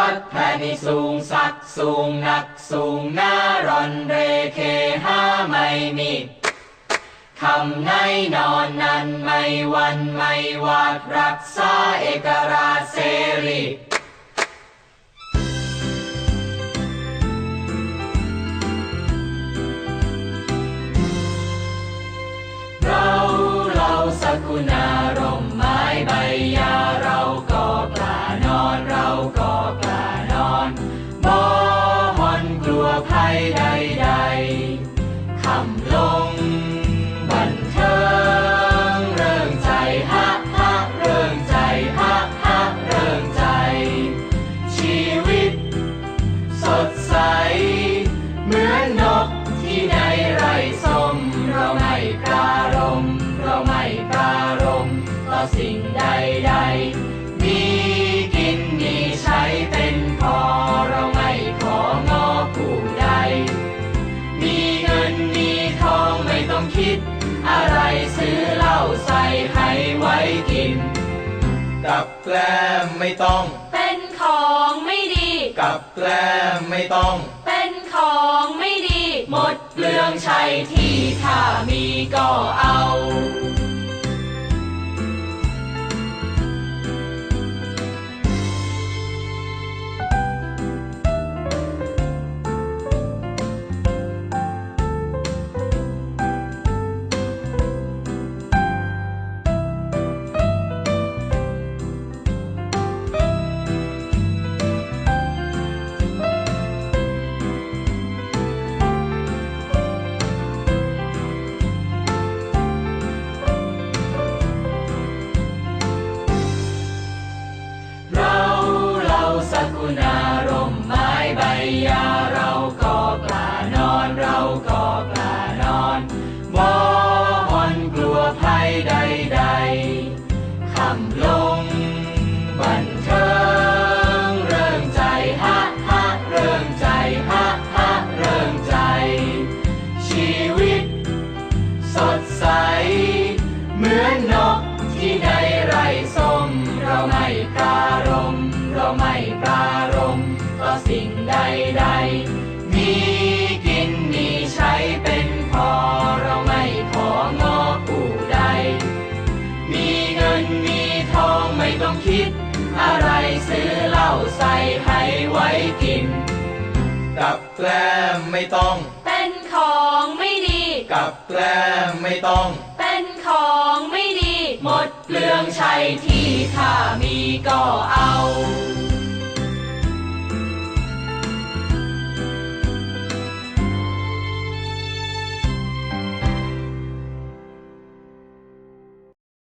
สัตแผ่นิสูงสักสูงหนักสูงหน้ารอนเรเคห้าไม่มีคำในนอนนั้นไม่วันไม่วาดรักษาเอกราชเสรีเราเราสกุณารมไม้ใบยาเราก็ปลานอนเราก็ ลัวภัยใดๆคำลง บันเทิงเริงใจฮะฮะเริงใจฮะฮะเริงใจ ชีวิต สดใส เหมือนนกที่ในไร่ อะไรซื้อเหล้าใส่ให้ไว้กิน กับแกล้มไม่ต้อง เป็นของไม่ดี กับแกล้มไม่ต้อง เป็นของไม่ดี หมดเปลืองใช้ที่ถ้ามีก็เอาเรา สกุณารมไม้ใบยาเราก็ปลานอนเราก็ปลานอนมอหอนกลัวภัยใดๆคำล ไม่ปรารมต่อสิ่งใดๆมีกินมีใช้เป็นพอเราไม่ของอผู้ใด มีเงินมีทองไม่ต้องคิด อะไรซื้อเหล้าใส่ให้ไว้กิน กับแกล้มไม่ต้อง เป็นของไม่ดี กับแกล้มไม่ต้อง เป็นของไม่ดี หมดเปลืองใช้ที่ถ้ามีก็เอา